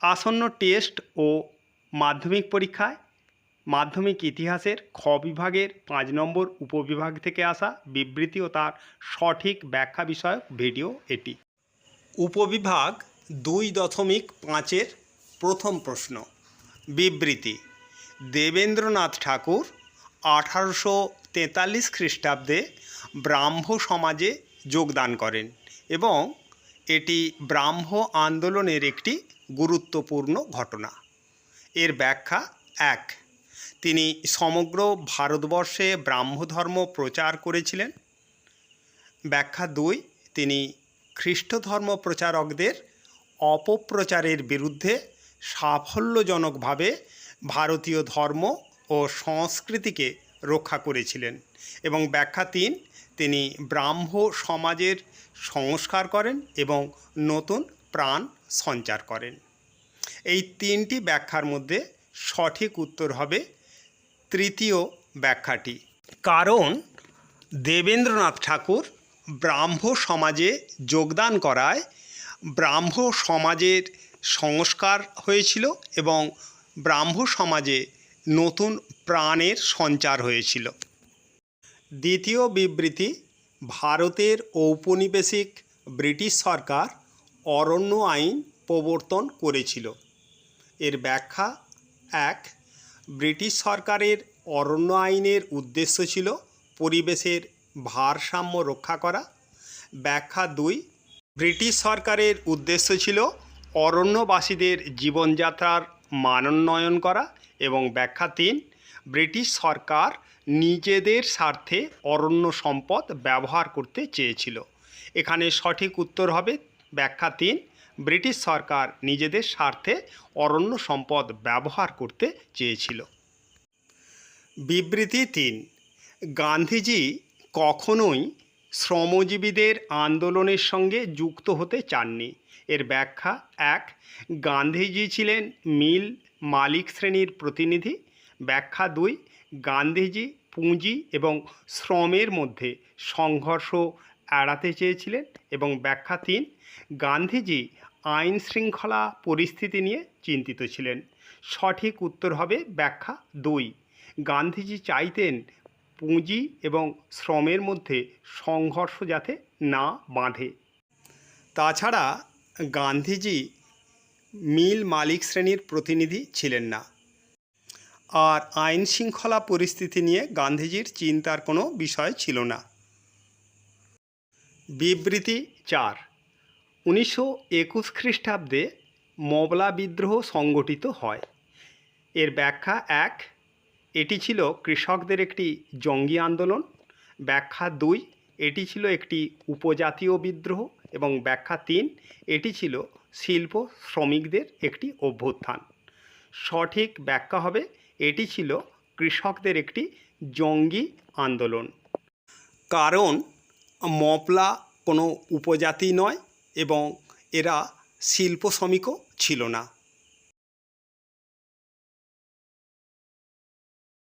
আসন্ন টেস্ট ও মাধ্যমিক পরীক্ষায় মাধ্যমিক ইতিহাসের খ বিভাগের পাঁচ নম্বর উপবিভাগ থেকে আসা বিবৃতি ও তার সঠিক ব্যাখ্যা বিষয়ক ভিডিও এটি। উপবিভাগ দুই দশমিক পাঁচের প্রথম প্রশ্ন। বিবৃতি, দেবেন্দ্রনাথ ঠাকুর আঠারোশো তেতাল্লিশ খ্রিস্টাব্দে ব্রাহ্ম সমাজে যোগদান করেন এবং এটি ব্রাহ্ম আন্দোলনের একটি গুরুত্বপূর্ণ ঘটনা। এর ব্যাখ্যা এক। তিনি সমগ্র ভারতবর্ষে ব্রাহ্মধর্ম প্রচার করেছিলেন। ব্যাখ্যা দুই। তিনি খ্রিস্ট ধর্ম প্রচারকদের অপপ্রচারের বিরুদ্ধে সাফল্যজনকভাবে ভারতীয় ধর্ম ও সংস্কৃতিকে রক্ষা করেছিলেন এবং ব্যাখ্যা তিন, তিনি ব্রাহ্ম সমাজের সংস্কার করেন এবং নতুন প্রাণ সঞ্চার করেন। এই তিনটি ব্যাখ্যার মধ্যে সঠিক উত্তর হবে তৃতীয় ব্যাখ্যাটি। কারণ দেবেন্দ্রনাথ ঠাকুর ব্রাহ্ম সমাজে যোগদান করায় ব্রাহ্ম সমাজের সংস্কার হয়েছিল এবং ব্রাহ্ম সমাজে নতুন প্রাণের সঞ্চার হয়েছিল। দ্বিতীয় বিবৃতি, ভারতের ঔপনিবেশিক ব্রিটিশ সরকার অরণ্য আইন প্রবর্তন করেছিল। এর ব্যাখ্যা, এক, ব্রিটিশ সরকারের অরণ্য আইনের উদ্দেশ্য ছিল পরিবেশের ভারসাম্য রক্ষা করা। ব্যাখ্যা দুই, ব্রিটিশ সরকারের উদ্দেশ্য ছিল অরণ্যবাসীদের জীবনযাত্রার মানোন্নয়ন করা। এবং ব্যাখ্যা তিন ব্রিটিশ সরকার নিজেদের স্বার্থে অরণ্য সম্পদ ব্যবহার করতে চেয়েছিল। এখানে সঠিক উত্তর হবে ব্যাখ্যা তিন। ব্রিটিশ সরকার নিজেদের স্বার্থে অরণ্য সম্পদ ব্যবহার করতে চেয়েছিল। বিবৃতি তিন। গান্ধীজি কখনোই শ্রমজীবীদের আন্দোলনের সঙ্গে যুক্ত হতে চাননি। এর ব্যাখ্যা এক। গান্ধীজি ছিলেন মিল মালিক শ্রেণির প্রতিনিধি। ব্যাখ্যা দুই, গান্ধীজি, পুঁজি এবং শ্রমের মধ্যে সংঘর্ষ এড়াতে চেয়েছিলেন এবং ব্যাখ্যা তিন, গান্ধীজি আইন শৃঙ্খলা পরিস্থিতি নিয়ে চিন্তিত ছিলেন। সঠিক উত্তর হবে ব্যাখ্যা দুই, গান্ধীজি চাইতেন পুঁজি এবং শ্রমের মধ্যে সংঘর্ষ যাতে না বাঁধে। তাছাড়া গান্ধীজি মিল মালিক শ্রেণির প্রতিনিধি ছিলেন না। আর আইন শৃঙ্খলা পরিস্থিতি নিয়ে গান্ধীজির চিন্তার কোনো বিষয় ছিল না। বিবৃতি চার। উনিশশো একুশ খ্রিস্টাব্দে মবলা বিদ্রোহ সংগঠিত হয়। এর ব্যাখ্যা এক। এটি ছিল কৃষকদের একটি জঙ্গি আন্দোলন। ব্যাখ্যা দুই। এটি ছিল একটি উপজাতীয় বিদ্রোহ। এবং ব্যাখ্যা তিন। এটি ছিল শিল্প শ্রমিকদের একটি অভ্যুত্থান। সঠিক ব্যাখ্যা হবে এটি ছিল কৃষকদের একটি জঙ্গি আন্দোলন। কারণ মপলা কোনো উপজাতি নয় এবং এরা শিল্প শ্রমিকও ছিল না।